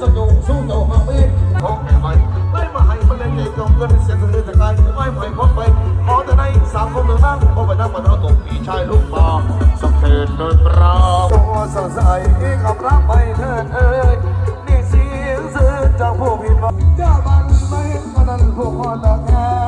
จะอยู่สู้โตมาเว้ยห้องแห่งใหม่ได้มาให้มันเล่นเกมจงเงินเสียงเงินจากการไม่ไหวพบไปขอแต่ในสามคนเมืองนั่งพบไปนั่งมันเอาตกพี่ชายลูกมาสังเกตเดินราวตัวสดใสกับรักไปเถิดเอ้ยนี่เสียงสื่อจากผู้ผิดหวังจะบันไม่เห็นคนนั้นผู้คนละแค่